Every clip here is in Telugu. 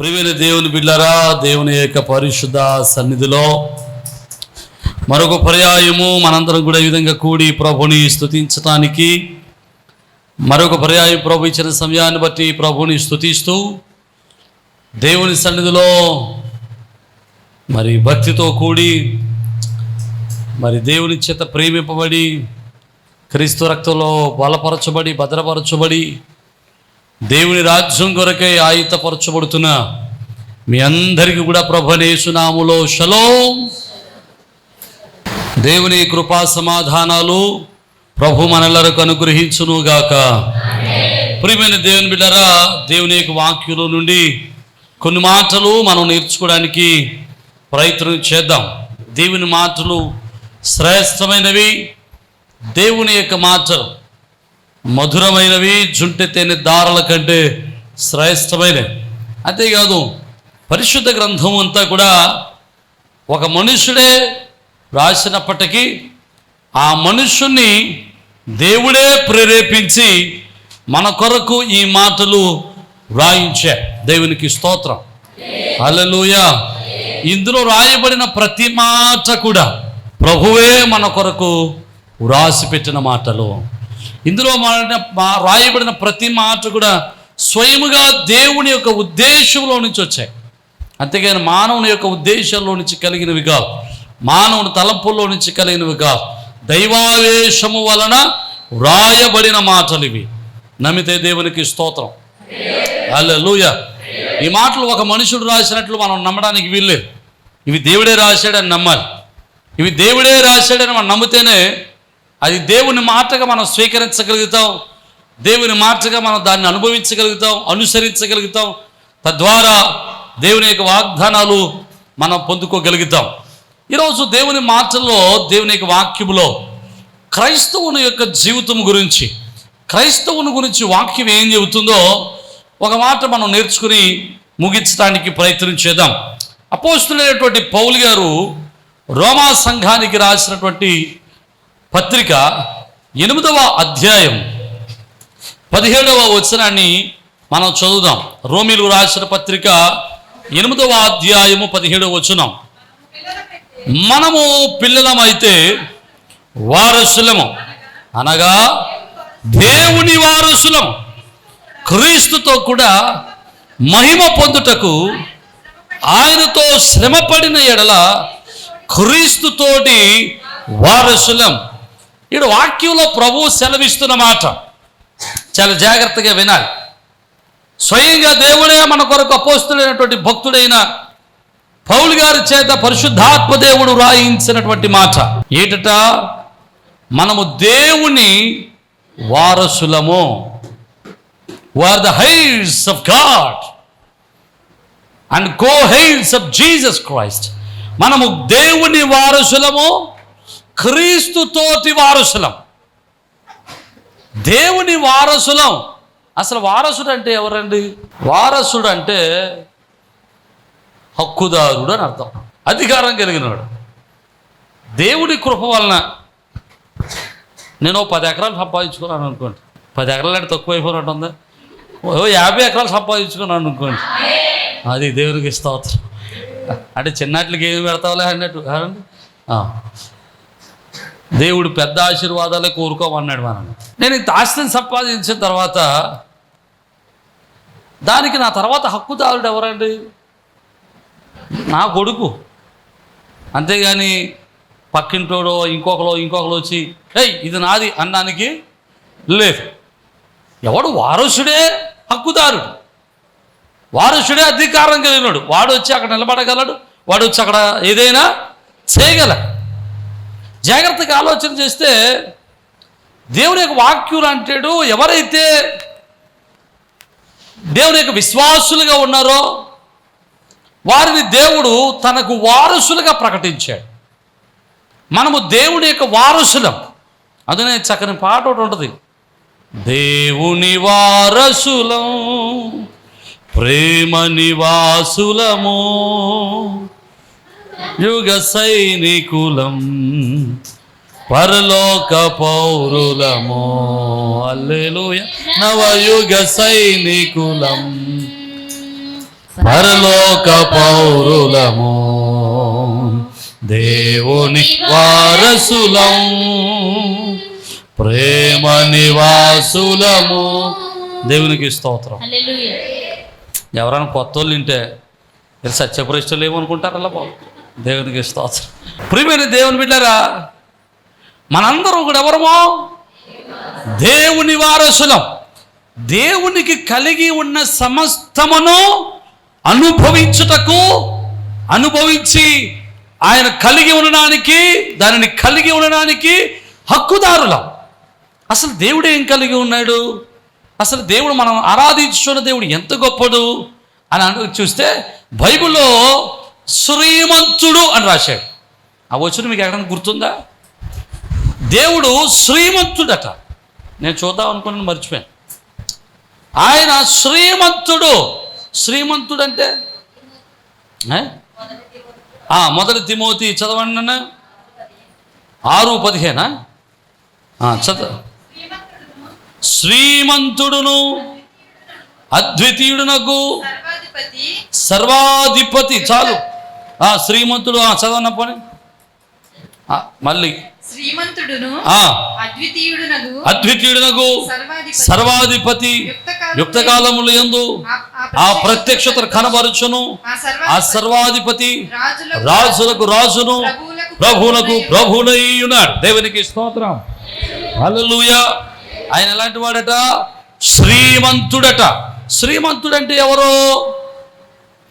ప్రియమైన దేవుని బిడ్డరా దేవుని యొక్క పరిశుద్ధ సన్నిధిలో మరొక పర్యాయము మనందరం కూడా ఈ విధంగా కూడి ప్రభుని స్థుతించటానికి మరొక పర్యాయం ప్రభు ఇచ్చిన సమయాన్ని బట్టి ప్రభుని స్తుతిస్తూ దేవుని సన్నిధిలో మరి భక్తితో కూడి మరి దేవుని చేత ప్రేమింపబడి క్రీస్తు రక్తంలో బలపరచబడి భద్రపరచబడి దేవుని రాజ్యం కొరకై ఆయుతపరచబడుతున్న మీ అందరికీ కూడా ప్రభనేసునాములో షలో దేవుని కృపా సమాధానాలు ప్రభు మనలకు అనుగ్రహించునుగాక. ప్రియమైన దేవుని బిడ్డరా దేవుని యొక్క వాక్యుల నుండి కొన్ని మాటలు మనం నేర్చుకోవడానికి ప్రయత్నం చేద్దాం. దేవుని మాటలు శ్రేష్టమైనవి. దేవుని యొక్క మాటలు మధురమైనవి జుంటె తేనె దారల కంటే శ్రేష్టమైనవి. అంతేకాదు పరిశుద్ధ గ్రంథం అంతా కూడా ఒక మనుషుడే రాసినప్పటికీ ఆ మనుషుణ్ణి దేవుడే ప్రేరేపించి మన కొరకు ఈ మాటలు వ్రాయించే దేవునికి స్తోత్రం. అలలుయ ఇందులో రాయబడిన ప్రతి మాట కూడా ప్రభువే మన కొరకు వ్రాసి పెట్టిన మాటలు. ఇందులో మన మా- రాయబడిన ప్రతి మాట కూడా స్వయముగా దేవుని యొక్క ఉద్దేశంలో నుంచి వచ్చాయి. అంతేగాని మానవుని యొక్క ఉద్దేశంలో నుంచి కలిగినవి కావు. మానవుని తలంపుల్లో నుంచి కలిగినవి కావు. దైవావేశము వలన వ్రాయబడిన మాటలు ఇవి. నమ్మితే దేవునికి స్తోత్రం. హల్లెలూయ. ఈ మాటలు ఒక మనుషుడు రాసినట్లు మనం నమ్మడానికి వీల్లేదు. ఇవి దేవుడే రాశాడని నమ్మాలి. ఇవి దేవుడే రాశాడని మనం నమ్మితేనే అది దేవుని మాటగా మనం స్వీకరించగలుగుతాం. దేవుని మాటగా మనం దాన్ని అనుభవించగలుగుతాం అనుసరించగలుగుతాం. తద్వారా దేవుని యొక్క వాగ్దానాలు మనం పొందుకోగలుగుతాం. ఈరోజు దేవుని మాటల్లో దేవుని యొక్క వాక్యములో క్రైస్తవుని యొక్క జీవితం గురించి క్రైస్తవుని గురించి వాక్యం ఏం చెబుతుందో ఒక మాట మనం నేర్చుకుని ముగించడానికి ప్రయత్నం చేద్దాం. అపోస్తులైనటువంటి పౌలు గారు రోమా సంఘానికి రాసినటువంటి పత్రిక ఎనిమిదవ అధ్యాయం పదిహేడవ వచనాన్ని మనం చదువుదాం. రోమిలు రాసిన పత్రిక ఎనిమిదవ అధ్యాయము పదిహేడవ వచనం. మనము పిల్లలమైతే వారసులము. అనగా దేవుని వారసులం క్రీస్తుతో కూడా మహిమ పొందుటకు ఆయనతో శ్రమపడిన ఎడల క్రీస్తుతోటి వారసులం. ఇక్కడ వాక్యంలో ప్రభువు సెలవిస్తున్న మాట. చాలా జాగ్రత్తగా వినాలి. స్వయంగా దేవుడే మన కొరకు అపోస్తులైనటువంటి భక్తుడైన పౌలు గారి చేత పరిశుద్ధాత్మ దేవుడు రాయించినటువంటి మాట. ఏటట? మనము దేవుని వారసులము. Are the heirs of God and co heirs of Jesus Christ మనము దేవుని వారసులము. క్రీస్తుతోటి వారసులం. దేవుని వారసులం. అసలు వారసుడు అంటే ఎవరండి? వారసుడు అంటే హక్కుదారుడు అని అర్థం. అధికారం కలిగినవాడు దేవుడి కృప వలన నేను పది ఎకరాలు సంపాదించుకున్నాను అనుకోండి. పది ఎకరాలు అంటే తక్కువ అయిపోయినట్టు ఉందా? ఓ యాభై ఎకరాలు సంపాదించుకున్నాను అనుకోండి. అది దేవునికి స్తోత్రం. అంటే చిన్నట్లకి ఏమి పెడతావులే అన్నట్టు. కాదండి దేవుడు పెద్ద ఆశీర్వాదాలే కోరుకోమన్నాడు మనం నేను ఇంత ఆస్తిని సంపాదించిన తర్వాత దానికి నా తర్వాత హక్కుదారుడు ఎవరండి? నా కొడుకు. అంతేగాని పక్కింటోడో ఇంకొకలో ఇంకొకరు వచ్చి ఏయ్ ఇది నాది అనడానికి లేదు. ఎవడు వారసుడే హక్కుదారుడు. వారసుడే అధికారం కలిగినాడు వాడు వచ్చి అక్కడ నిలబడగలడు. వాడు వచ్చి అక్కడ ఏదైనా చేయగలడు. జాగ్రత్తగా ఆలోచన చేస్తే దేవుని యొక్క వాక్యులు అంటాడు ఎవరైతే దేవుని యొక్క విశ్వాసులుగా ఉన్నారో వారిని దేవుడు తనకు వారసులుగా ప్రకటించాడు. మనము దేవుని యొక్క వారసులం. అదనే చక్కని పాట ఒకటి ఉంటుంది. దేవుని వారసులం ప్రేమ నివాసులము యుగ సైనికులం పరలోక పౌరులము. అల్లెలూయ. నవయుగ సైనికులం పరలోక పౌరులము. దేవుని వారసులం ప్రేమ నివాసులము. దేవునికి స్తోత్రం. ఎవరైనా కొత్త వాళ్ళు వింటే మీరు సత్యప్రతిష్టలు ఏమనుకుంటారు అలా బాబు దేవునికి స్తోత్రం. ప్రియమైన దేవుని బిడ్డారా మనందరం కూడా ఎవరమో? దేవుని వారసులం. దేవునికి కలిగి ఉన్న సమస్తమును అనుభవించుటకు అనుభవించి ఆయన కలిగి ఉండడానికి దానిని కలిగి ఉండడానికి హక్కుదారులం. అసలు దేవుడు ఏం కలిగి ఉన్నాడు? అసలు దేవుడు మనం ఆరాధించున్న దేవుడు ఎంత గొప్పడు? అని అను చూస్తే బైబిల్లో శ్రీమంతుడు అని రాశాడు. ఆ వచ్చిన మీకు ఎక్కడైనా గుర్తుందా? దేవుడు శ్రీమంతుడట. నేను చూద్దాం అనుకున్నాను మర్చిపోయాను. ఆయన శ్రీమంతుడు. శ్రీమంతుడు అంటే మొదటి తిమోతి చదవండి ఆరు పదిహేనా? చదవ. శ్రీమంతుడును అద్వితీయుడునకు సర్వాధిపతి. చాలు. ఆ శ్రీమంతుడు ఆ చదవన్న పోనీ? మళ్ళీ. శ్రీమంతుడును ఆ. అద్వితీయుడునగు సర్వాధిపతి. యుక్త కాలములు ఎందు ఆ- ప్రత్యక్షతను కనబరుచును. ఆ సర్వాధిపతి రాజులకు రాజును ప్రభువులకు ప్రభువులకు ప్రభునై ఉన్నాడు దేవునికి స్తోత్రం. హల్లెలూయా. ఆయన ఎలాంటి వాడట? శ్రీమంతుడట. శ్రీమంతుడు అంటే ఎవరు?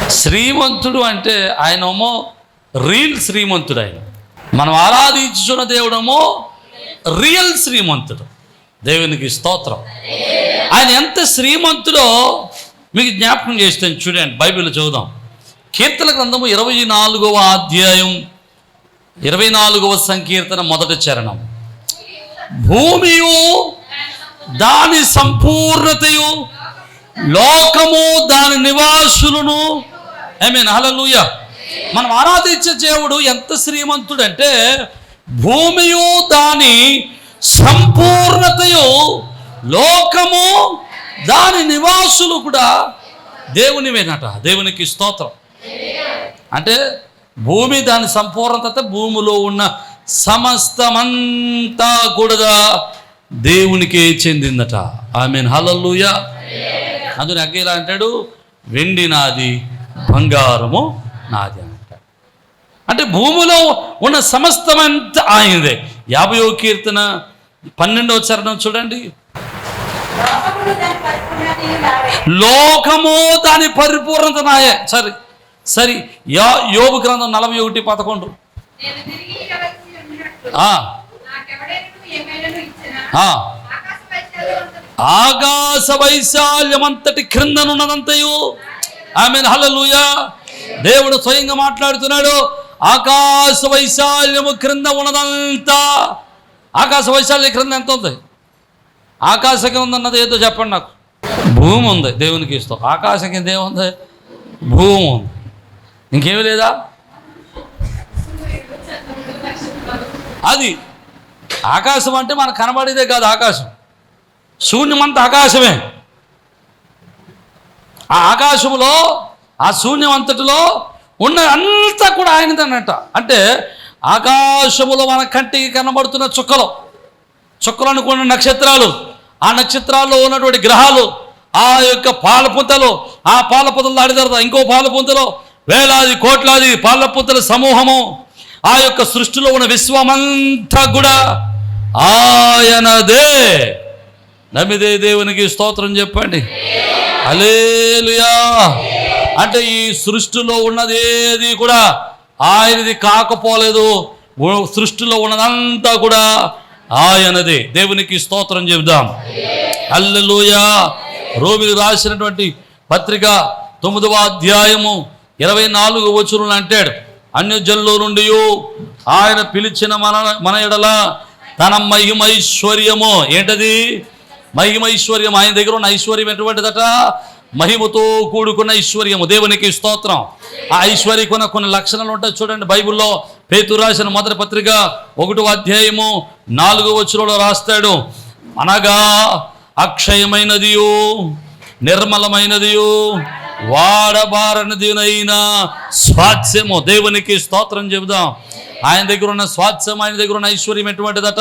శ్రీమంతుడు అంటే ఆయనమో రియల్ శ్రీమంతుడు ఆయన. మనం ఆరాధించున్న దేవుడమో రియల్ శ్రీమంతుడు. దేవునికి స్తోత్రం. ఆయన ఎంత శ్రీమంతుడో మీకు జ్ఞాపకం చేస్తాను చూడండి బైబిల్ చదువుదాం. కీర్తన గ్రంథము ఇరవై నాలుగవ అధ్యాయం ఇరవై నాలుగవ సంకీర్తన మొదటి చరణం. భూమియు దాని సంపూర్ణతయు లోకము దాని నివాసులను ఐ మీన్ హలలుయ మనం ఆరాధించే దేవుడు ఎంత శ్రీమంతుడంటే భూమియు దాని సంపూర్ణతయు లోకము దాని నివాసులు కూడా దేవునివేనట దేవునికి స్తోత్రం. అంటే భూమి దాని సంపూర్ణత భూమిలో ఉన్న సమస్తమంతా కూడా దేవునికే చెందిందట. ఐ మీన్ హలల్లుయ అందుని అగ్గేలా అంటాడు వెండి నాది బంగారము నాది అంటాడు అంటే భూమిలో ఉన్న సమస్తమంతా ఆయనదే. యాభయో కీర్తన పన్నెండవ చరణం చూడండి. లోకము దాని పరిపూర్ణత నాయే. సరే సరి యా యోగు గ్రంథం నలభై ఒకటి పదకొండు. ఆకాశ వైశాల్యమంతటి క్రిందనున్నదంతయు. ఆమె హల్లెలూయా. దేవుడు స్వయంగా మాట్లాడుతున్నాడు. ఆకాశ వైశాల్యము క్రింద ఉన్నదంతా. ఆకాశ వైశాల్యం క్రింద ఎంత ఉంది? ఆకాశ కింద ఉన్నది ఏదో చెప్పండి నాకు. భూమి ఉంది దేవునికి ఇస్తాం. ఆకాశం కింద ఏముంది? భూమి ఉంది. ఇంకేమి లేదా? అది ఆకాశం అంటే మనకు కనబడేదే కాదు ఆకాశం. శూన్యమంతా ఆకాశమే. ఆ ఆకాశములో ఆ శూన్యం అంతటిలో ఉన్న అంతా కూడా ఆయనదన్నట అంటే ఆకాశములో మన కంటికి కనబడుతున్న చుక్కలు. చుక్కలు అనుకున్న నక్షత్రాలు. ఆ నక్షత్రాల్లో ఉన్నటువంటి గ్రహాలు ఆ యొక్క పాలపుంతలు ఆ పాలపుంతలు దాడి తర్వాత ఇంకో పాలపుంతలో వేలాది కోట్లాది పాలపుంతల సమూహము. ఆ యొక్క సృష్టిలో ఉన్న విశ్వమంతా కూడా ఆయనదే. నమ్మిదే దేవునికి స్తోత్రం చెప్పండి. అలేలుయా అంటే ఈ సృష్టిలో ఉన్నది కూడా ఆయనది కాకపోలేదు. సృష్టిలో ఉన్నదంతా కూడా ఆయనదే. దేవునికి స్తోత్రం చెబుదాం. అల్లెలుయా రోమిలు రాసినటువంటి పత్రిక తొమ్మిదవ అధ్యాయము ఇరవై నాలుగు వచనం అంటాడు అన్యజల్లో నుండి ఆయన పిలిచిన మన మన ఎడల తన మహిమైశ్వర్యము. ఏంటది? మహిమైశ్వర్యం ఆయన దగ్గర ఉన్న ఐశ్వర్యం ఎటువంటిదట? మహిమతో కూడుకున్న ఐశ్వర్యము. దేవునికి స్తోత్రం. ఆ ఐశ్వర్యకున్న కొన్ని లక్షణాలు ఉంటాయి చూడండి బైబిల్లో. పేతు రాసిన మొదటి పత్రిక ఒకటో అధ్యాయము నాలుగో వచ్చులో రాస్తాడు. అనగా అక్షయమైనదియు నిర్మలమైనదియు వాడబారనిదినైనా స్వాస్థ్యము దేవునికి స్తోత్రం చెబుదాం. ఆయన దగ్గర ఉన్న స్వాస్థ్యం ఆయన దగ్గర ఉన్న ఐశ్వర్యం ఎటువంటిదట?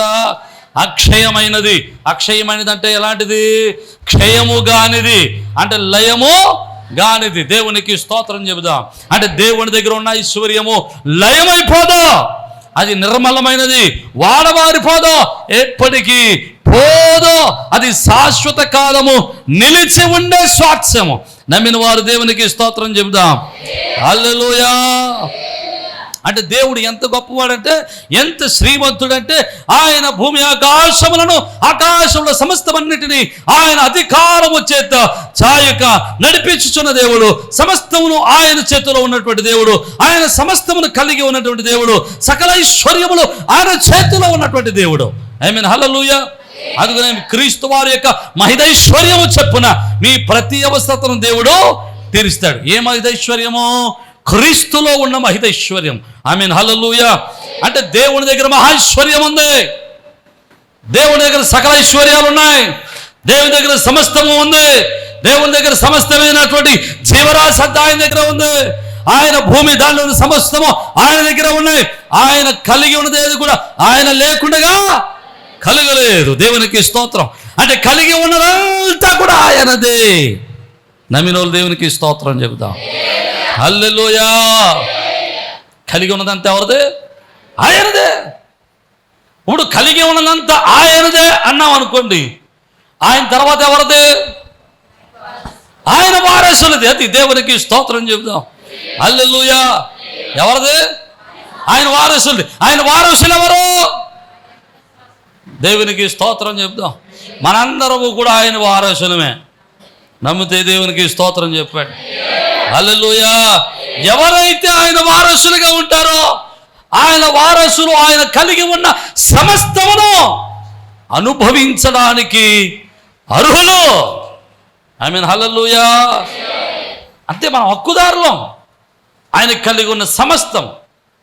అక్షయమైనది. అక్షయమైనది అంటే ఎలాంటిది? క్షయము గానిది. అంటే లయము గానిది. దేవునికి స్తోత్రం చెబుదాం. అంటే దేవుని దగ్గర ఉన్న ఐశ్వర్యము లయమైపోదా. అది నిర్మలమైనది. వాడవారిపోదో. ఎప్పటికీ పోదో. అది శాశ్వత కాలము. నిలిచి ఉండే స్వాత్సము నమ్మిన వారు దేవునికి స్తోత్రం చెబుదాం. అల్లెలుయా అంటే దేవుడు ఎంత గొప్పవాడంటే ఎంత శ్రీమంతుడంటే ఆయన భూమి ఆకాశములను ఆకాశంలో సమస్తమన్నిటినీ ఆయన అధికారము చేత చాయక నడిపించుచున్న దేవుడు సమస్తమును ఆయన చేతిలో ఉన్నటువంటి దేవుడు ఆయన సమస్తమును కలిగి ఉన్నటువంటి దేవుడు సకల ఐశ్వర్యములు ఆయన చేతిలో ఉన్నటువంటి దేవుడు. ఐ మీన్ హల్లెలూయ అందుకనే క్రీస్తు వారి యొక్క మహిదైశ్వర్యము చెప్పున మీ ప్రతి అవసరతను దేవుడు తీరుస్తాడు. ఏ మహిదైశ్వర్యము? క్రీస్తులో ఉన్న మహిదైశ్వర్యం ఐ మీన్ హలలుయ అంటే దేవుని దగ్గర మహైశ్వర్యం ఉంది. దేవుని దగ్గర సకల ఐశ్వర్యాలు ఉన్నాయి. దేవుని దగ్గర సమస్తము ఉంది. దేవుని దగ్గర సమస్తమైనటువంటి జీవరాశి అంతా ఆయన దగ్గర ఉంది. ఆయన భూమి దానిలో ఉన్న సమస్తము ఆయన దగ్గర ఉన్నాయి. ఆయన కలిగి ఉన్నది కూడా ఆయన లేకుండగా కలగలేదు. దేవునికి స్తోత్రం. అంటే కలిగి ఉన్నదంతా కూడా ఆయనదే. నమ్మినోళ్ళు దేవునికి స్తోత్రం చెబుదాం. హల్లెలూయా! కలిగి ఉన్నదంత ఎవరిదే? ఆయనదే. ఇప్పుడు కలిగి ఉన్నదంత ఆయనదే అన్నాం అనుకోండి. ఆయన తర్వాత ఎవరిదే? ఆయన వారసులది. అది దేవునికి స్తోత్రం చెబుదాం. అల్లెలుయా ఎవరిది? ఆయన వారసులు ఆయన వారసులు ఎవరు? దేవునికి స్తోత్రం చెప్దాం మనందరము కూడా ఆయన వారసులమే. నమ్మితే దేవునికి స్తోత్రం చెప్పాడు అల్లెలుయా ఎవరైతే ఆయన వారసులుగా ఉంటారో ఆయన వారసులు ఆయన కలిగి ఉన్న సమస్తమును అనుభవించడానికి అర్హులు. ఐ మీన్ హలలుయా అంతే మనం హక్కుదారులం. ఆయన కలిగి ఉన్న సమస్తం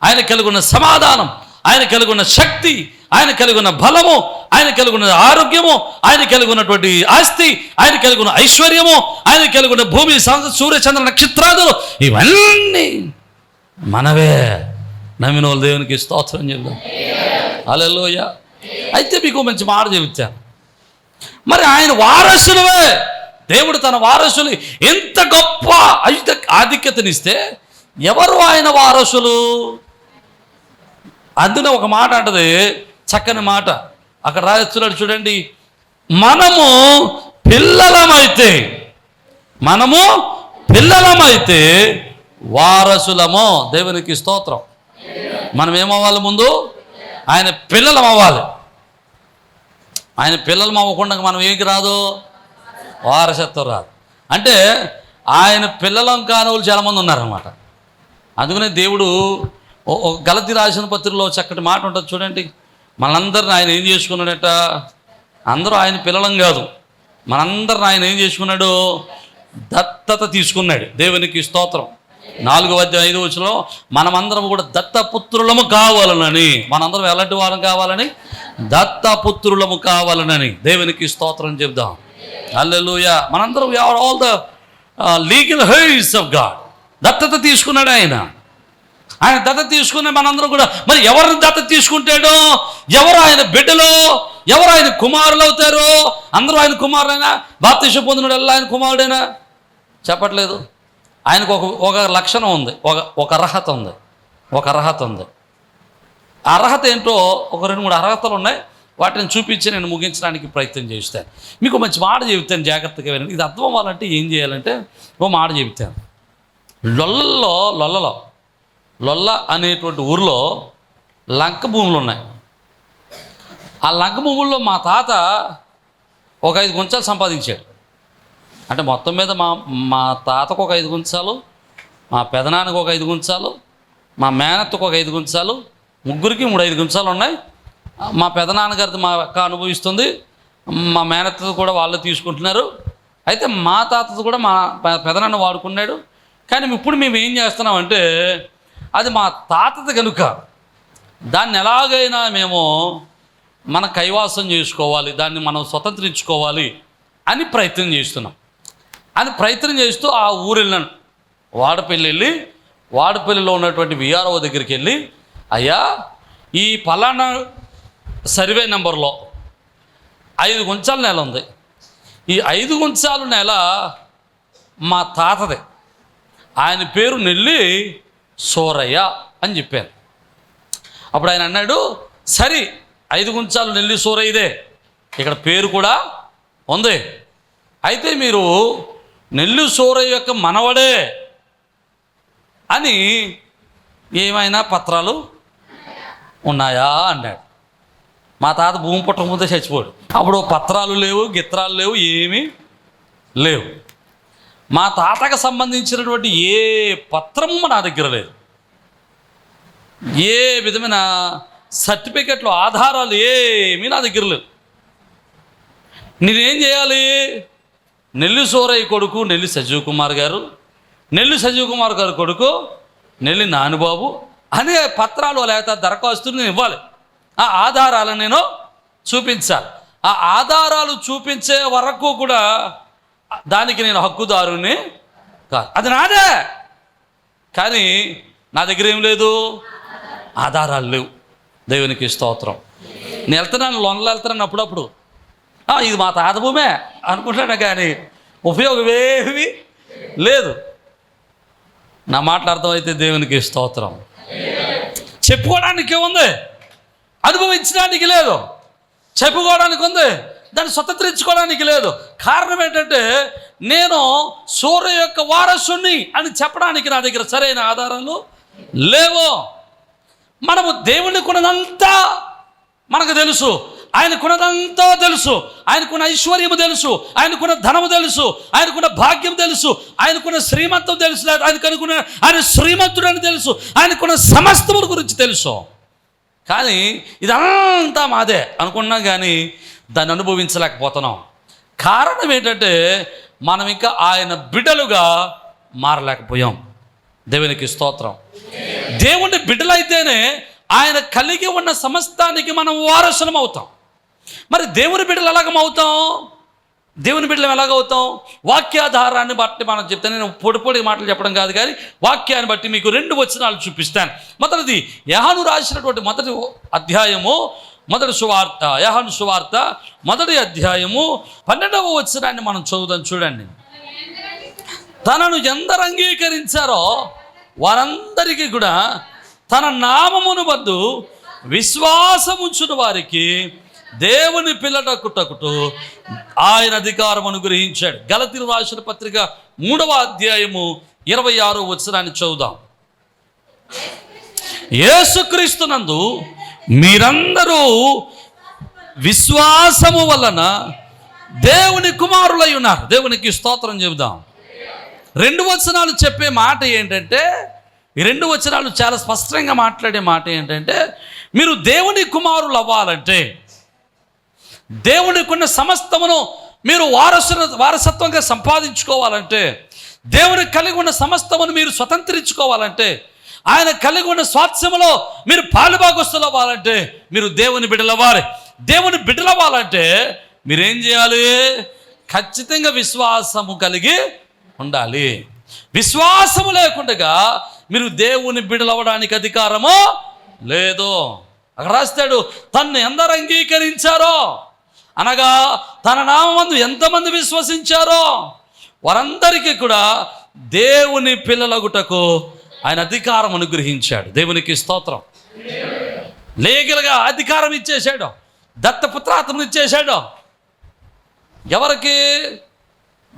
ఆయన కలిగి ఉన్న సమాధానం ఆయన కలిగి ఉన్న శక్తి ఆయన కలిగి ఉన్న బలము ఆయన కలిగి ఆరోగ్యము ఆయన కలిగినటువంటి ఆస్తి ఆయన కలిగిన ఐశ్వర్యము ఆయన కలుగున్న భూమి సూర్య చంద్ర నక్షత్రాదులు ఇవన్నీ మనవే నమ్మిన వాళ్ళు దేవునికి స్తోత్రం చెప్దాం అలెలోయ అయితే మీకు మంచి మాట చెబుతాను మరి ఆయన వారసులవే. దేవుడు తన వారసులు ఎంత గొప్ప ఆధిక్యతనిస్తే ఎవరు ఆయన వారసులు? అందులో ఒక మాట అంటది చక్కని మాట. అక్కడ రాయొచ్చున్నాడు చూడండి. మనము పిల్లలమైతే మనము పిల్లలమైతే వారసులము. దేవునికి స్తోత్రం. మనం ఏమవ్వాలి ముందు? ఆయన పిల్లలం అవ్వాలి ఆయన పిల్లలం అవ్వకుండా మనం ఏమికి రాదు? వారసత్వం రాదు. అంటే ఆయన పిల్లలం కాని వాళ్ళు చాలామంది ఉన్నారనమాట అందుకనే దేవుడు ఓ- ఒక గలతి రాసిన పత్రికలో చక్కటి మాట ఉంటుంది చూడండి. మనందరిని ఆయన ఏం చేసుకున్నాడట? అందరూ ఆయన పిల్లలం కాదు. మనందరిని ఆయన ఏం చేసుకున్నాడు? దత్తత తీసుకున్నాడు. దేవునికి స్తోత్రం. నాలుగో అధ్యాయం ఐదు వచ్చిన మనమందరం కూడా దత్తపుత్రులము కావాలనని. మనందరం ఎలాంటి వారం కావాలని? దత్తపుత్రులము కావాలనని. దేవునికి స్తోత్రం చెప్దాం. అల్లెలుయ మనందరం all the legal heirs of God దత్తత తీసుకున్నాడు ఆయన. ఆయన దత్తత తీసుకునే మనందరం కూడా. మరి ఎవరిని దత్త తీసుకుంటాడో? ఎవరు ఆయన బిడ్డలో? ఎవరు ఆయన కుమారులు అవుతారో? అందరూ ఆయన కుమారులైనా? బాప్తిష పొందినడు ఆయన కుమారుడైనా? చెప్పట్లేదు. ఆయనకు ఒక ఒక లక్షణం ఉంది. ఒక ఒక అర్హత ఉంది. ఒక అర్హత ఉంది. ఆ అర్హత ఏంటో ఒక రెండు మూడు అర్హతలు ఉన్నాయి. వాటిని చూపించి నేను ముగించడానికి ప్రయత్నం చేస్తాను. మీకు మంచి మాట చెబుతాను జాగ్రత్తగా వినండి. ఇది అర్థం అవ్వాలంటే ఏం చేయాలంటే ఓ మాట చెబుతాను. లొల్లలో లొల్లలో లొల్ల అనేటువంటి ఊరిలో లంక భూములు ఉన్నాయి. ఆ లంక భూముల్లో మా తాత ఒక ఐదు గుంచాలు సంపాదించాడు. అంటే మొత్తం మీద మా మా తాతకు ఒక ఐదు గుంచాలు మా పెదనాన్నకు ఒక ఐదు గుంచాలు మా మేనత్తకు ఒక ఐదు గుంచాలు ముగ్గురికి మూడు ఐదు గుంచాలు ఉన్నాయి. మా పెదనాన్నగారిది మా అక్క అనుభవిస్తుంది. మా మేనత్తది కూడా వాళ్ళు తీసుకుంటున్నారు. అయితే మా తాతది కూడా మా పెదనాన్న వాడుకున్నాడు. కానీ ఇప్పుడు మేము ఏం చేస్తున్నామంటే అది మా తాతది కనుక దాన్ని ఎలాగైనా మేము మన కైవాసం చేసుకోవాలి దాన్ని మనం స్వతంత్రించుకోవాలి అని ప్రయత్నం చేస్తున్నాం. అని ప్రయత్నం చేస్తూ ఆ ఊరు వెళ్ళాను వాడపల్లి వెళ్ళి వాడపల్లిలో ఉన్నటువంటి విఆర్ఓ దగ్గరికి వెళ్ళి అయ్యా ఈ పలానా సర్వే నెంబర్లో ఐదు గుంచాల నెల ఉంది. ఈ ఐదు గుంచాల నెల మా తాతది. ఆయన పేరు నెల్లి సోరయ్య అని చెప్పాను. అప్పుడు ఆయన అన్నాడు సరే ఐదు గుంచాలు నెల్లి సూరయ్యదే ఇక్కడ పేరు కూడా ఉంది. అయితే మీరు నెల్లి సూరయ్య యొక్క మనవడే అని ఏమైనా పత్రాలు ఉన్నాయా? అన్నాడు. మా తాత భూమి పుట్టకముందే చచ్చిపోడు అప్పుడు పత్రాలు లేవు గిత్రాలు లేవు ఏమీ లేవు. మా తాతకు సంబంధించినటువంటి ఏ పత్రము నా దగ్గర లేదు. ఏ విధమైన సర్టిఫికెట్లు ఆధారాలు ఏమీ నా దగ్గర లేవు. నేనేం చేయాలి? నెల్లి సూరయ్య కొడుకు నెల్లి సజీవ్ కుమార్ గారు నెల్లి సజీవ్ కుమార్ గారు కొడుకు నెల్లి నానుబాబు అనే పత్రాలు లేకపోతే దరఖాస్తులు నేను ఇవ్వాలి. ఆ ఆధారాలను నేను చూపించాలి. ఆ ఆధారాలు చూపించే వరకు కూడా దానికి నేను హక్కుదారుని కాదు. అది నాదే! కానీ నా దగ్గర ఏం లేదు. ఆధారాలు లేవు. దేవునికి స్తోత్రం. నేను వెళ్తున్నాను లోన్లో వెళ్తున్నాను అప్పుడప్పుడు. ఇది మా తాత భూమే అనుకుంటాను కానీ ఉపయోగం ఏమి లేదు. నా మాటలు దేవునికి స్తోత్రం. చెప్పుకోవడానికి ఉంది అనుభవించడానికి లేదు. చెప్పుకోవడానికి ఉంది. దాన్ని స్వతంత్రించుకోవడానికి లేదు. కారణం ఏంటంటే నేను సూర్య యొక్క వారసుని అని చెప్పడానికి నా దగ్గర సరైన ఆధారాలు లేవు. మనము దేవుని కొనదంతా మనకు తెలుసు. ఆయనకున్నదంతా తెలుసు. ఆయనకున్న ఐశ్వర్యము తెలుసు. ఆయనకున్న ధనము తెలుసు. ఆయనకున్న భాగ్యం తెలుసు. ఆయనకున్న శ్రీమంతం తెలుసు. లేదా ఆయనకు అనుకున్న ఆయన శ్రీమంతుడని తెలుసు. ఆయనకున్న సమస్తముల గురించి తెలుసు. కానీ ఇదంతా మాదే. అనుకున్నాం కానీ దాన్ని అనుభవించలేకపోతున్నాం. కారణం ఏంటంటే మనం ఇంకా ఆయన బిడ్డలుగా మారలేకపోయాం. దేవునికి స్తోత్రం. దేవుని బిడ్డలైతేనే ఆయన కలిగి ఉన్న సమస్తానికి మనం వారసులం అవుతాం. మరి దేవుని బిడ్డలు ఎలాగమవుతాం దేవుని బిడ్డలు ఎలాగవుతాం వాక్యాధారాన్ని బట్టి మనం చెప్తే నేను పొడి పొడి మాటలు చెప్పడం కాదు కానీ వాక్యాన్ని బట్టి మీకు రెండు వచనాలు చూపిస్తాను. మొదటిది యహాను రాసినటువంటి మొదటి అధ్యాయము మొదటి సువార్త యహన్ సువార్త మొదటి అధ్యాయము పన్నెండవ వచ్చినాన్ని మనం చదువుదాం చూడండి. తనను ఎందరు అంగీకరించారో వారందరికీ కూడా తన నామమును వద్దు విశ్వాసముంచుని వారికి దేవుని పిల్లటకుటకుటు ఆయన అధికారం అనుగ్రహించాడు. గలతిని రాసిన పత్రిక మూడవ అధ్యాయము ఇరవై ఆరో వచ్చినాన్ని చదువుదాం. యేసుక్రీస్తునందు మీరందరూ విశ్వాసము వలన దేవుని కుమారులై ఉన్నారు. దేవునికి స్తోత్రం చెబుదాం. రెండు వచనాలు చెప్పే మాట ఏంటంటే ఈ రెండు వచనాలు చాలా స్పష్టంగా మాట్లాడే మాట ఏంటంటే మీరు దేవుని కుమారులు అవ్వాలంటే దేవునికున్న సమస్తమును మీరు వారసు వారసత్వంగా సంపాదించుకోవాలంటే దేవుని కలిగి ఉన్న సమస్తమును మీరు స్వతంత్రించుకోవాలంటే ఆయన కలిగి ఉన్న స్వాస్థ్యములో మీరు పాలుభాగస్తులు అవ్వాలంటే మీరు దేవుని బిడ్డలవ్వాలి దేవుని బిడ్డలవ్వాలంటే మీరేం చేయాలి? ఖచ్చితంగా విశ్వాసము కలిగి ఉండాలి. విశ్వాసము లేకుండా మీరు దేవుని బిడలవ్వడానికి అధికారము లేదు. అక్కడ రాస్తాడు తన్ను ఎందరు అంగీకరించారో? అనగా తన నామందు ఎంతమంది విశ్వసించారో? వారందరికీ కూడా దేవుని పిల్లలగుటకు ఆయన అధికారం అనుగ్రహించాడు. దేవునికి స్తోత్రం. లీగల్గా అధికారం ఇచ్చేశాడు. దత్తపుత్రాత్మను ఇచ్చేశాడు. ఎవరికి?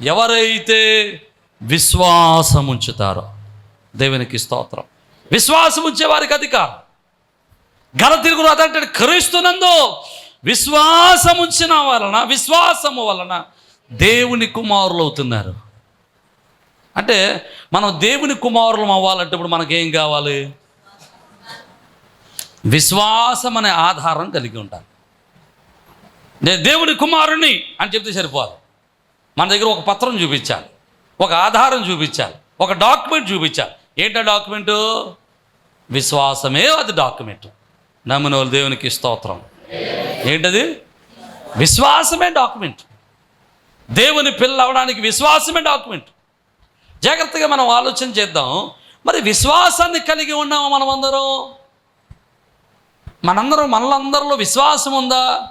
ఎవరైతే విశ్వాసం ఉంచుతారో దేవునికి స్తోత్రం. విశ్వాసం ఉంచే వారికి అధికారం. గల తిరుగులు అదంటాడు. క్రీస్తునందు విశ్వాసం ఉంచిన వలన విశ్వాసము వలన దేవుని కుమారులు అవుతున్నారు అంటే మనం దేవుని కుమారులం అవ్వాలంటే ఇప్పుడు మనకేం కావాలి? విశ్వాసం అనే ఆధారం కలిగి ఉంటాను నేను దేవుని కుమారుని అని చెప్తే సరిపోదు. మన దగ్గర ఒక పత్రం చూపించాలి ఒక ఆధారం చూపించాలి ఒక డాక్యుమెంట్ చూపించాలి. ఏంటా డాక్యుమెంటు? విశ్వాసమే అది డాక్యుమెంట్. నమ్మినోళ్ళు దేవునికి స్తోత్రం. ఏంటది? విశ్వాసమే డాక్యుమెంట్. దేవుని పిల్ల అవడానికి విశ్వాసమే డాక్యుమెంట్. జాగ్రత్తగా మనం ఆలోచన చేద్దాం. మరి విశ్వాసాన్ని కలిగి ఉన్నామా మనమందరం? మనందరం మనలందరిలో విశ్వాసం ఉందా?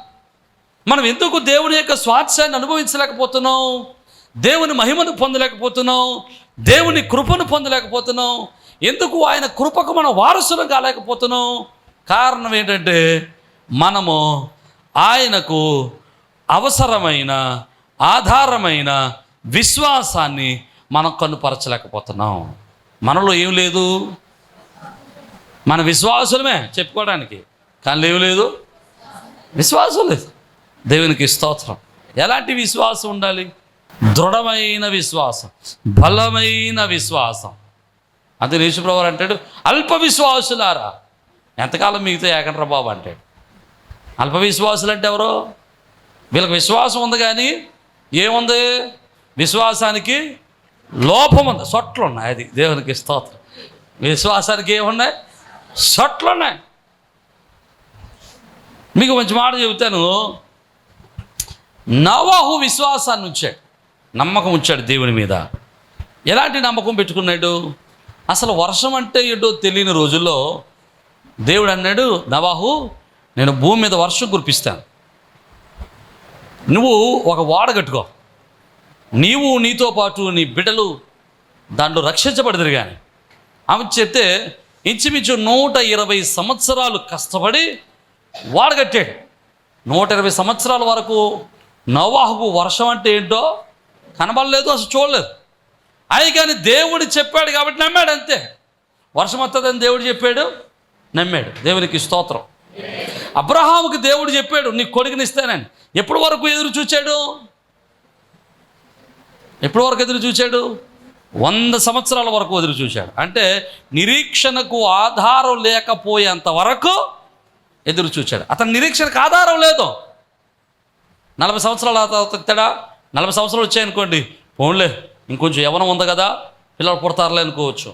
మనం ఎందుకు దేవుని యొక్క స్వాత్సాన్ని అనుభవించలేకపోతున్నాం? దేవుని మహిమను పొందలేకపోతున్నాం? దేవుని కృపను పొందలేకపోతున్నాం? ఎందుకు ఆయన కృపకు మనం వారసులు కాలేకపోతున్నాం? కారణం ఏంటంటే మనము ఆయనకు అవసరమైన ఆధారమైన విశ్వాసాన్ని మనం కనుపరచలేకపోతున్నాం మనలో ఏం లేదు? మన విశ్వాసులమే చెప్పుకోవడానికి. కానీ లేవు లేదు? విశ్వాసం లేదు. దేవునికి స్తోత్రం. ఎలాంటి విశ్వాసం ఉండాలి? దృఢమైన విశ్వాసం బలమైన విశ్వాసం. అంతే నేషప్రభు అంటాడు అల్ప విశ్వాసులారా. ఎంతకాలం మిగతా ఏకండ్ర బాబు అంటాడు. అల్ప విశ్వాసులు అంటే ఎవరు? వీళ్ళకి విశ్వాసం ఉంది కానీ ఏముంది? విశ్వాసానికి లోపం ఉంది సొట్లు ఉన్నాయి అది దేవునికి స్తోత్రం. విశ్వాసానికి ఏమున్నాయి? సొట్లు ఉన్నాయి మీకు మంచి మాట చెబుతాను. నవాహు విశ్వాసాన్ని ఉంచాడు. నమ్మకం ఉంచాడు దేవుని మీద. ఎలాంటి నమ్మకం పెట్టుకున్నాడు? అసలు వర్షం అంటే ఏంటో తెలియని రోజుల్లో దేవుడు అన్నాడు నవాహు నేను భూమి మీద వర్షం కురిపిస్తాను. నువ్వు ఒక వాడ కట్టుకో. నీవు నీతో పాటు నీ బిడ్డలు దాంట్లో రక్షించబడదురు కానీ ఆమె చెప్తే ఇంచుమించు నూట ఇరవై సంవత్సరాలు కష్టపడి వాడగట్టాడు. నూట ఇరవై సంవత్సరాల వరకు నవాహుకు వర్షం అంటే ఏంటో కనబడలేదు అసలు చూడలేదు. అయి కానీ దేవుడు చెప్పాడు కాబట్టి నమ్మాడు అంతే. వర్షం వస్తుందని దేవుడు చెప్పాడు నమ్మాడు. దేవునికి స్తోత్రం. అబ్రహాముకి దేవుడు చెప్పాడు నీ కొడుకుని ఇస్తానని. ఎప్పటి వరకు ఎదురు చూచాడు? ఎప్పటి వరకు ఎదురు చూశాడు? వంద సంవత్సరాల వరకు ఎదురు చూశాడు. అంటే నిరీక్షణకు ఆధారం లేకపోయేంత వరకు ఎదురు చూశాడు. అతని నిరీక్షణకు ఆధారం లేదు. నలభై సంవత్సరాల తడా? నలభై సంవత్సరాలు వచ్చాయనుకోండి పోన్లే ఇంకొంచెం యవనం ఉంది కదా పిల్లలు పుడతారులే అనుకోవచ్చు.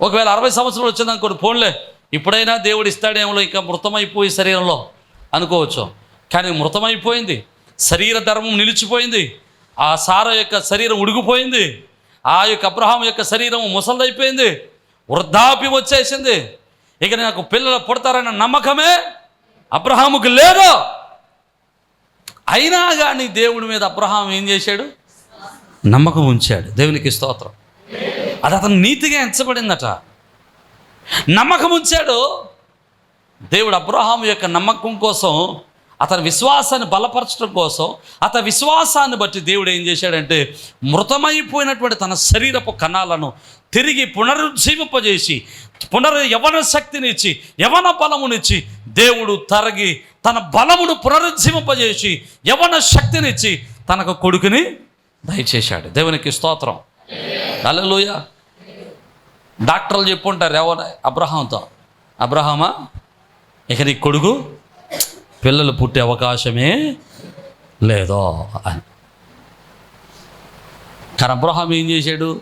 ఒకవేళ అరవై సంవత్సరాలు వచ్చింది అనుకోండి పోన్లే ఇప్పుడైనా దేవుడు ఇస్తాడేమో ఇంకా మృతమైపోయి శరీరంలో అనుకోవచ్చు. కానీ మృతమైపోయింది. శరీర ధర్మం నిలిచిపోయింది. ఆ సార యొక్క శరీరం ఉడిగిపోయింది. ఆ యొక్క అబ్రహాం యొక్క శరీరం ముసలైపోయింది వృద్ధాప్యం వచ్చేసింది. ఇక నాకు పిల్లలు పుడతారన్న నమ్మకమే అబ్రహాముకు లేదు. అయినా కానీ దేవుడి మీద అబ్రహాం ఏం చేశాడు? నమ్మకం ఉంచాడు. దేవునికి స్తోత్రం. అది అతను నీతిగా ఎంచబడిందట. నమ్మకం ఉంచాడు. దేవుడు అబ్రహాం యొక్క నమ్మకం కోసం అతని విశ్వాసాన్ని బలపరచడం కోసం అతని విశ్వాసాన్ని బట్టి దేవుడు ఏం చేశాడంటే మృతమైపోయినటువంటి తన శరీరపు కణాలను తిరిగి పునరుజ్జీవింపజేసి పునర్ యవన శక్తినిచ్చి యవన బలమునిచ్చి దేవుడు తరగి తన బలమును పునరుజ్జీవింపజేసి యవన శక్తినిచ్చి తనకు కొడుకుని దయచేశాడు. దేవునికి స్తోత్రం. అలలోయ డాక్టర్లు చెప్పుంటారు ఎవరు? అబ్రహాంతో అబ్రహామా? ఇక నీ కొడుకు? పిల్లలు పుట్టే అవకాశమే లేదో అని. కానీ అబ్రహాం ఏం చేశాడు?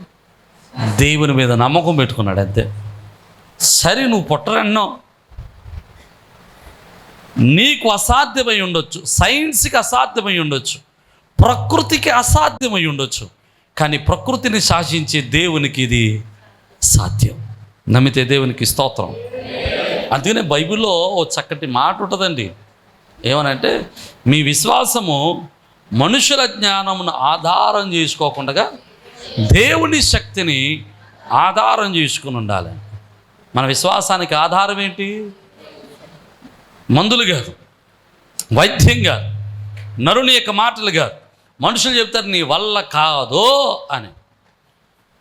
దేవుని మీద నమ్మకం పెట్టుకున్నాడు అంతే. సరే నువ్వు పుట్టరన్నో. నీకు అసాధ్యమై ఉండొచ్చు. సైన్స్కి అసాధ్యమై ఉండొచ్చు. ప్రకృతికి అసాధ్యమై ఉండొచ్చు. కానీ ప్రకృతిని శాసించే దేవునికి ఇది సాధ్యం. నమ్మితే దేవునికి స్తోత్రం. అందుకనే బైబిల్లో ఓ చక్కటి మాట ఉంటుందండి. ఏమనంటే మీ విశ్వాసము మనుషుల జ్ఞానమును ఆధారం చేసుకోకుండా దేవుని శక్తిని ఆధారం చేసుకుని ఉండాలి. మన విశ్వాసానికి ఆధారం ఏంటి? మందులు కాదు. వైద్యం కాదు. నరుని యొక్క మాటలు కాదు. మనుషులు చెప్తారు నీ వల్ల కాదో అని.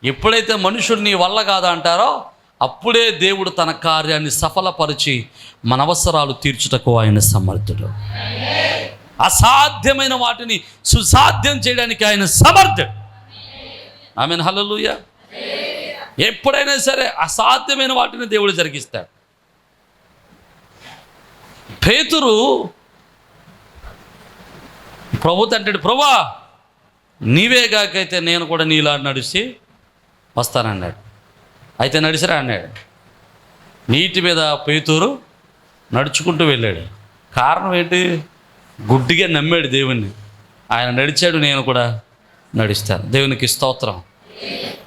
ఎప్పుడైతే మనుషుడు నీ వల్ల కాదు అంటారో అప్పుడే దేవుడు తన కార్యాన్ని సఫలపరిచి మన అవసరాలు తీర్చుటకు ఆయన సమర్థుడు. అసాధ్యమైన వాటిని సుసాధ్యం చేయడానికి ఆయన సమర్థుడు. మీన్ హల్లుయ ఎప్పుడైనా సరే అసాధ్యమైన వాటిని దేవుడు జరిగిస్తాడు. పేతురు ప్రభుత్వ అంటాడు ప్రభా నీవే కాకైతే నేను కూడా నీలా నడిచి వస్తానన్నాడు. అయితే నడిచిరా అన్నాడు. నీటి మీద పేతూరు నడుచుకుంటూ వెళ్ళాడు. కారణం ఏంటి? గుడ్డిగా నమ్మాడు దేవుణ్ణి. ఆయన నడిచాడు నేను కూడా నడుస్తాను. దేవునికి స్తోత్రం.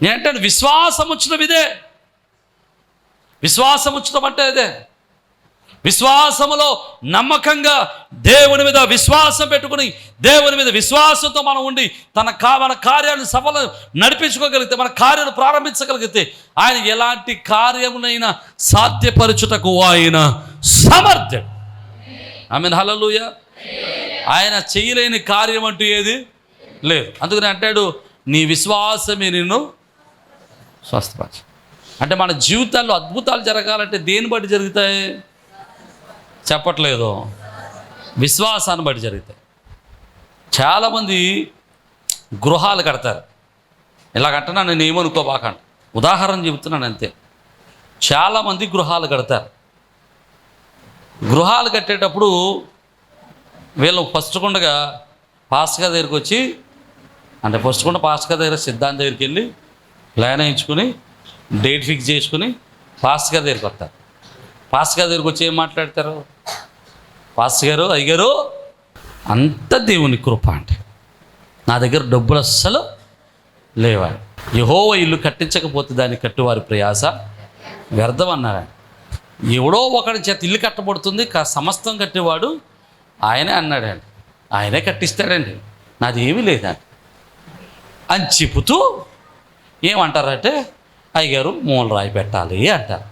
నేనంటే విశ్వాసం వచ్చిన ఇదే. విశ్వాసం వచ్చడం అంటే ఇదే. విశ్వాసములో నమ్మకంగా దేవుని మీద విశ్వాసం పెట్టుకుని దేవుని మీద విశ్వాసంతో మనం ఉండి తన కా మన కార్యాలను సఫలం నడిపించుకోగలిగితే మన కార్యాలు ప్రారంభించగలిగితే ఆయన ఎలాంటి కార్యమునైనా సాధ్యపరచుటకు ఆయన సమర్థుడు. ఆమె హలలుయ ఆయన చేయలేని కార్యం అంటూ ఏది లేదు. అందుకని అంటాడు నీ విశ్వాసమే నిన్ను స్వస్థపరచు. అంటే మన జీవితాల్లో అద్భుతాలు జరగాలంటే దేని బట్టి జరుగుతాయి? చెప్పట్లేదు. విశ్వాసాన్ని బట్టి జరుగుతాయి. చాలామంది గృహాలు కడతారు. ఇలా కట్టనా నేను ఏమనుకోబాకండి ఉదాహరణ చెబుతున్నాను అంతే. చాలామంది గృహాలు కడతారు. గృహాలు కట్టేటప్పుడు వీళ్ళు ఫస్ట్ కొండగా పాస్గా దగ్గరికి వచ్చి అంటే ఫస్ట్ కొండ పాస్గా దగ్గర సిద్ధాంత దగ్గరికి వెళ్ళి ప్లాన్ వేయించుకుని డేట్ ఫిక్స్ చేసుకుని పాస్గా దగ్గరికి వస్తారు. పాస్గా దగ్గరికి వచ్చి ఏం మాట్లాడతారు? పాస్ గారు అయ్యగారు అంత దేవుని కృప అంటే నా దగ్గర డబ్బులు అస్సలు లేవా? యహోవ ఇల్లు కట్టించకపోతే దాన్ని కట్టువారి ప్రయాస? వ్యర్థం అన్నారా? ఎవడో ఒకడి చేత ఇల్లు కట్టబడుతుంది కా సమస్తం కట్టేవాడు ఆయనే అన్నాడండి ఆయనే కట్టిస్తాడండి. నాది ఏమీ లేదండి. అని చెబుతూ ఏమంటారంటే అయ్యగారు మూలరాయి పెట్టాలి అంటారు.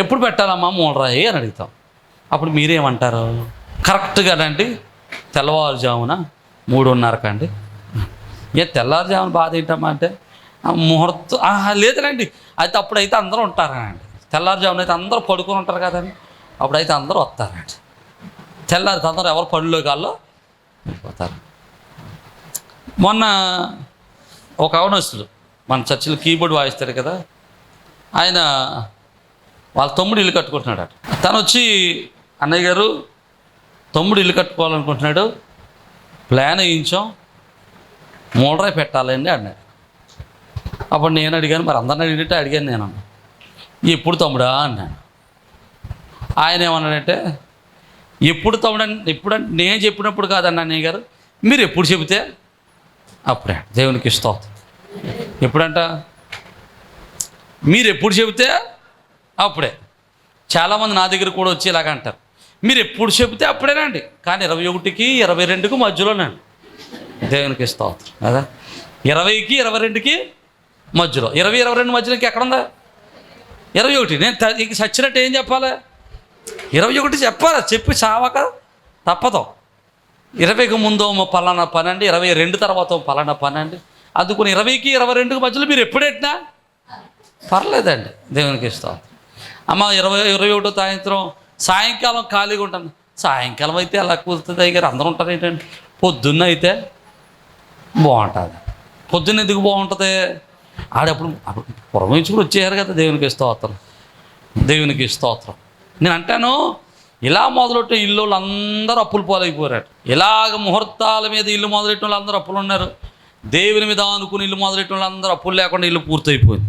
ఎప్పుడు పెట్టాలమ్మా మూలరాయి అని అడుగుతాం. అప్పుడు మీరేమంటారు? కరెక్ట్గా అండి తెల్లవారుజామున మూడున్నరకండి ఏ తెల్లవారుజామున బాధ ఏంటమ్మా అంటే ముహూర్తం లేదులేండి అయితే అప్పుడైతే అందరూ ఉంటారనండి తెల్లవారుజామున అయితే అందరూ పడుకొని ఉంటారు కదండి. అప్పుడైతే అందరూ వస్తారండి. తెల్లారి అందరూ ఎవరు పనులు కాల్లో పోతారు మొన్న ఒక అవనస్తుడు మన చర్చిలో కీబోర్డ్ వాయిస్తాడు కదా. ఆయన వాళ్ళ తమ్ముడు ఇల్లు కట్టుకుంటున్నాడు అట తను వచ్చి అన్నయ్య గారు తమ్ముడు ఇల్లు కట్టుకోవాలనుకుంటున్నాడు. ప్లాన్ వేయించాం. మూడరే పెట్టాలండి అన్నాడు. అప్పుడు నేను అడిగాను మరి అందరిని అడిగినట్టే అడిగాను నేను ఎప్పుడు తమ్ముడా అన్నాను ఆయన ఏమన్నాడంటే ఎప్పుడు తమ్ముడు ఎప్పుడంటే నేను చెప్పినప్పుడు కాదన్న అన్నయ్య గారు. మీరు ఎప్పుడు చెబితే అప్పుడే దేవునికి ఇష్టం ఎప్పుడంట? మీరు ఎప్పుడు చెబితే అప్పుడే. చాలామంది నా దగ్గర కూడా వచ్చి ఇలాగ అంటారు. మీరు ఎప్పుడు చెబితే అప్పుడేనండి కానీ ఇరవై ఒకటికి ఇరవై రెండుకి మధ్యలోనండి దేవునికి ఇస్తావు కదా? ఇరవైకి ఇరవై రెండుకి మధ్యలో. ఇరవై ఇరవై రెండు మధ్యలోకి ఎక్కడుందా ఇరవై ఒకటి. నేను ఇంక చచ్చినట్టు ఏం చెప్పాలి? ఇరవై ఒకటి చెప్పాలి. చెప్పి చావక తప్పదు. ఇరవైకి ముందో పలానా పని అండి ఇరవై రెండు తర్వాత పలానా పని అండి అందుకుని ఇరవైకి ఇరవై రెండుకి మధ్యలో మీరు ఎప్పుడెట్టినా పర్లేదండి. దేవునికి ఇస్తాం అమ్మ ఇరవై ఇరవై ఒకటో సాయంత్రం సాయంకాలం ఖాళీగా ఉంటాను సాయంకాలం అయితే అలా కుదురుతుంది దగ్గర అందరూ ఉంటారు ఏంటండి పొద్దున్న అయితే బాగుంటుంది. పొద్దున్న ఎందుకు బాగుంటుంది? ఆడప్పుడు అప్పుడు పురమించుకుని వచ్చేయారు కదా దేవునికి స్తోత్రం. దేవునికి స్తోత్రం. నేను అంటాను ఇలా మొదలెట్టే ఇల్లు అందరూ అప్పులు పాలైపోయారు ఇలాగ ముహూర్తాల మీద ఇల్లు మొదలెట్టిన వాళ్ళు అందరూ అప్పులు ఉన్నారు. దేవుని మీద అనుకుని ఇల్లు మొదలెట్టిన వాళ్ళు అందరూ అప్పులు లేకుండా ఇల్లు పూర్తయిపోయింది.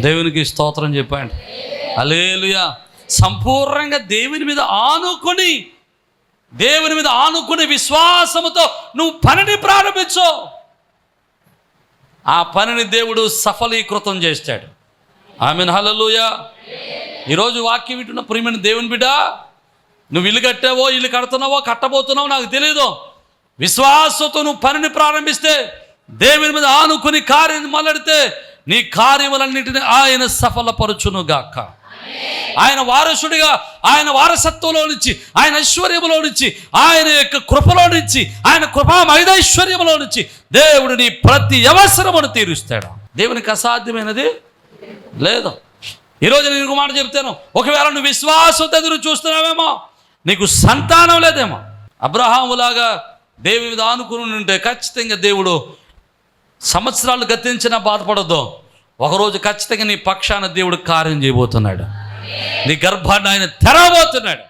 దేవునికి స్తోత్రం చెప్పండి. అలేలుయా సంపూర్ణంగా దేవుని మీద ఆనుకొని దేవుని మీద ఆనుకుని విశ్వాసముతో నువ్వు పనిని ప్రారంభించు. ఆ పనిని దేవుడు సఫలీకృతం చేస్తాడు. ఆమెను. హలలుయ ఈరోజు వాక్యం వింటున్న ప్రియమైన దేవుని బిడ్డ నువ్వు ఇల్లు కట్టావో ఇల్లు కడుతున్నావో కట్టబోతున్నావో నాకు తెలియదు విశ్వాసంతో నువ్వు పనిని ప్రారంభిస్తే దేవుని మీద ఆనుకుని కార్యం మొదలెడితే నీ కార్యములన్నింటినీ ఆయన సఫలపరుచును గాక ఆయన వారసుడిగా ఆయన వారసత్వంలో నుంచి ఆయన ఐశ్వర్యములో నుంచి ఆయన యొక్క కృపలో నుంచి ఆయన కృపా మైదైశ్వర్యములో నుంచి దేవుడు నీ ప్రతి అవసరమును తీరుస్తాడు. దేవునికి అసాధ్యమైనది లేదు. ఈరోజు నేను ఇంకో మాట చెప్తాను. ఒకవేళ నువ్వు విశ్వాసం ఎదురు చూస్తున్నావేమో నీకు సంతానం లేదేమో. అబ్రహాములాగా దేవుని మీద ఆనుకుని ఉంటే ఖచ్చితంగా దేవుడు సంవత్సరాలు గతించినా బాధపడద్దు. ఒకరోజు ఖచ్చితంగా నీ పక్షాన దేవుడు కార్యం చేయబోతున్నాడు. నీ గర్భాన్ని ఆయన తెరవబోతున్నాడు.